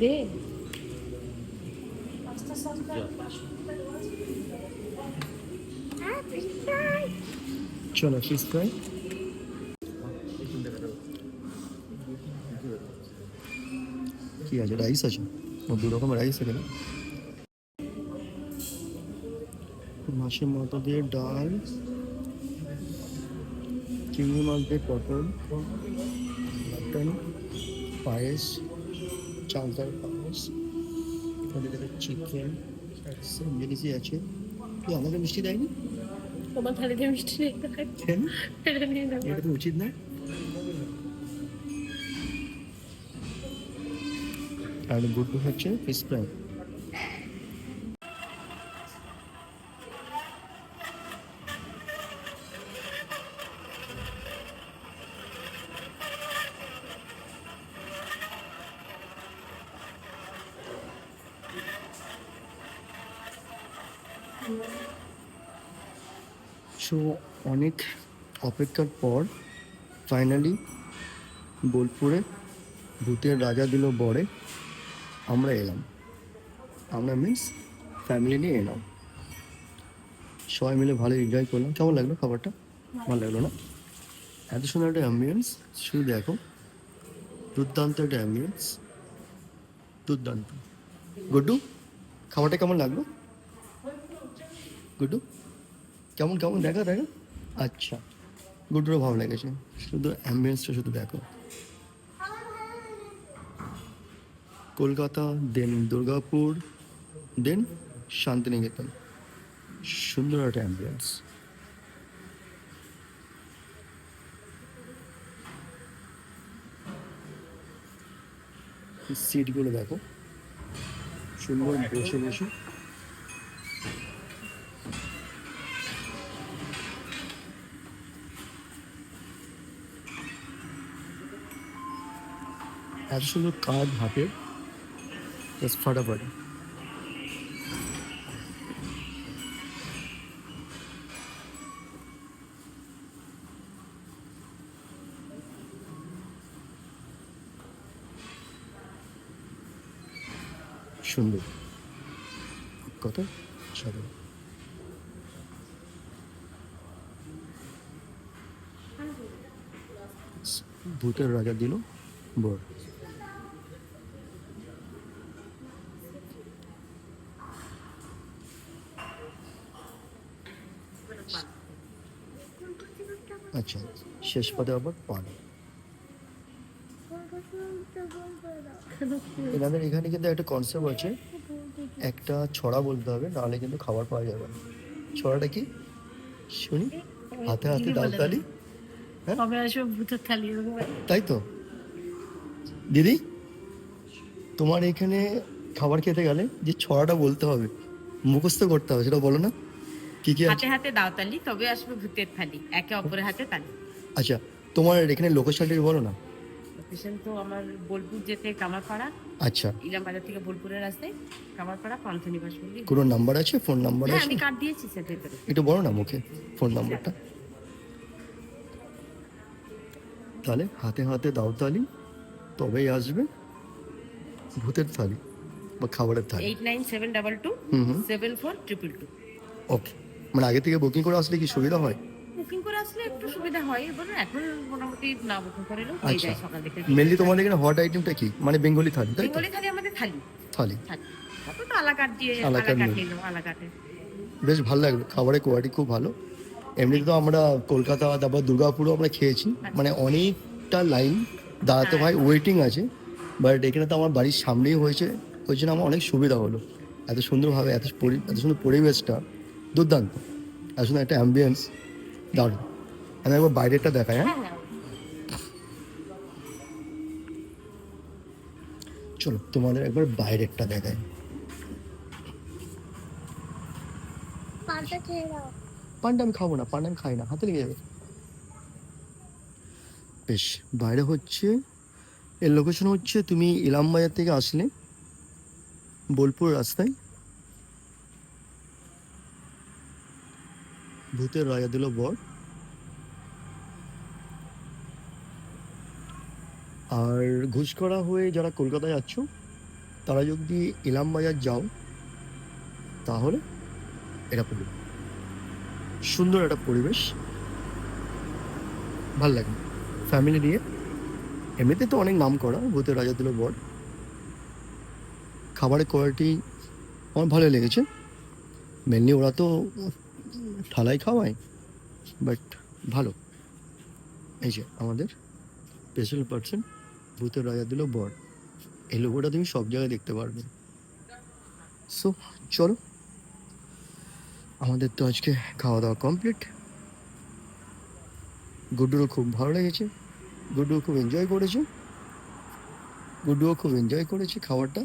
দে। চলো fish fry কি আছে? রাইস আছে? দু রকম রাইস আছে না? মাছের মাথা দিয়ে ডাল, চিংড়ি মাছ দিয়ে পটল মাটন পায়েস চাল ডাল পায়েস চিকেন সেম জিনিসই আছে তুই আমাকে মিষ্টি দেয়নি তোমার থালিতে মিষ্টি নেই কেন এটা নিয়ে নাও এটা তো উচিত না আর গুড হচ্ছে ফিশ ফ্রাই সো অনেক অপেক্ষার পর ফাইনালি বোলপুরে ভূতের রাজা দিল বরে আমরা এলাম। আমরা মিন্স ফ্যামিলি নিয়ে এলাম। সবাই মিলে ভালো এনজয় করলাম। কেমন লাগল খাবারটা? ভালো। লাগল না? এত সুন্দর একটা অ্যাম্বিয়েন্স শুধু দেখো দুর্দান্ত একটা অ্যাম্বিয়েন্স দুর্দান্ত। গুড্ডু খাবারটা কেমন লাগল? গুড্ডু? কেমন কেমন? দেখা দেখা? আচ্ছা। গুড্ডুরও ভালো লেগেছে। শুধু অ্যাম্বিয়েন্সটা শুধু দেখো। কলকাতা দেন দুর্গাপুর দেন শান্তিনিকেতন। সুন্দর একটা অ্যাম্বিয়েন্স সিটগুলো দেখো। সুন্দর বসে বসে। এত সুন্দর কাজ হাতে। জাস্ট ফাটাফাটি। সুন্দর। কত? সাদা ভূতের রাজা দিল। বর। আচ্ছা শেষ পদে আবার পান। এনাদের এখানে কিন্তু একটা কনসেপ্ট আছে একটা ছড়া বলতে হবে নাহলে কিন্তু খাবার পাওয়া যাবে না। ছড়াটা কি? শুনি হাতে হাতে কবে আসবে ভূতের তাই তো। দিদি তোমার এখানে খাবার খেতে গেলে যে ছড়াটা বলতে হবে মুখস্থ করতে হবে সেটা বলো না। কি কি হাতে হাতে দাওতালি তবে আসবে ভূতের থালি একে অপরের হাতে তালি। আচ্ছা তোমার এখানে লোকেশনটা বলো না? লোকেশন তো আমার বোলপুর যেতে কামারপাড়া আচ্ছা। ইলাম বাজার থেকে বোলপুরের রাস্তায় কামারপাড়া পান্থনিবাস বললি কোনো নাম্বার আছে? ফোন নাম্বার হ্যাঁ আছে? আমি কার্ড দিয়েছি স্যার ভেতরে। একটু বলো না মুখে ফোন নাম্বারটা তাহলে হাতে হাতে দাও তালি তবেই আসবে ভূতের থালি বা খাবারের থালি। Eight nine seven double two seven four triple two okay মানে আগে থেকে বুকিং করে আসলে কি সুবিধা হয়? বুকিং করে আসলে একটু সুবিধা হয় এবার এখন মোটামুটি না বুকিং করে এলেও হয়ে আচ্ছা। যায় সকাল থেকে মেনলি তোমাদের এখানে হট আইটেমটা কি? মানে বেঙ্গলি থালি তাই বেঙ্গলি থালি আমাদের থালি থালি তারপর তো আলাকাট দিয়ে আলা কাট আলাকাট নিলো আলাকাটে বেশ ভালো লাগল খাবারের কোয়ালিটি খুব ভালো। এমনিতে তো আমরা কলকাতা তারপর দুর্গাপুরও আমরা খেয়েছি। মানে অনেকটা লাইন দাঁড়াতে ভাই ওয়েটিং আছে। বাট এখানে তো আমার বাড়ির সামনেই হয়েছে ওই জন্য আমার অনেক সুবিধা হলো। এত সুন্দরভাবে এত এত সুন্দর পরিবেশটা। দুর্দান্ত। আসলে একটা অ্যাম্বিয়েন্স দারুণ। আমি একবার বাইরেটা দেখাই হ্যাঁ? হ্যাঁ হ্যাঁ। চলো তোমাদের একবার বাইরেরটা দেখাই। পানটা আমি খাব না পানটা আমি খাই না হাতে লেগে যাবে। বেশ বাইরে হচ্ছে এর লোকেশন হচ্ছে তুমি ইলামবাজার থেকে আসলে বোলপুর রাস্তায়। ভূতের রাজা দিল বর। আর ঘুষকরা হয়ে যারা কলকাতায় যাচ্ছ তারা যদি ইলাম বাজার যাও, তাহলে এটা পড়বে। সুন্দর একটা পরিবেশ। ভালো লাগে। ফ্যামিলি নিয়ে। এমনিতে তো অনেক নাম করা, ভূতের রাজা দিল বর। খাবারের কোয়ালিটি আমার ভালো লেগেছে। মেনলি ওরা তো ঠালাই খাওয়ায় বাট ভালো। এই যে আমাদের স্পেশাল পার্সন ভূতের রাজা দিল বর। এই লোগোটা তুমি সব জায়গায় দেখতে পারবে। সো চলো। আমাদের তো আজকে খাওয়া দাওয়া কমপ্লিট গুড্ডুরও খুব ভালো লেগেছে। গুড্ডুও খুব এনজয় করেছে। গুড্ডুও খুব এনজয় করেছে খাবারটা।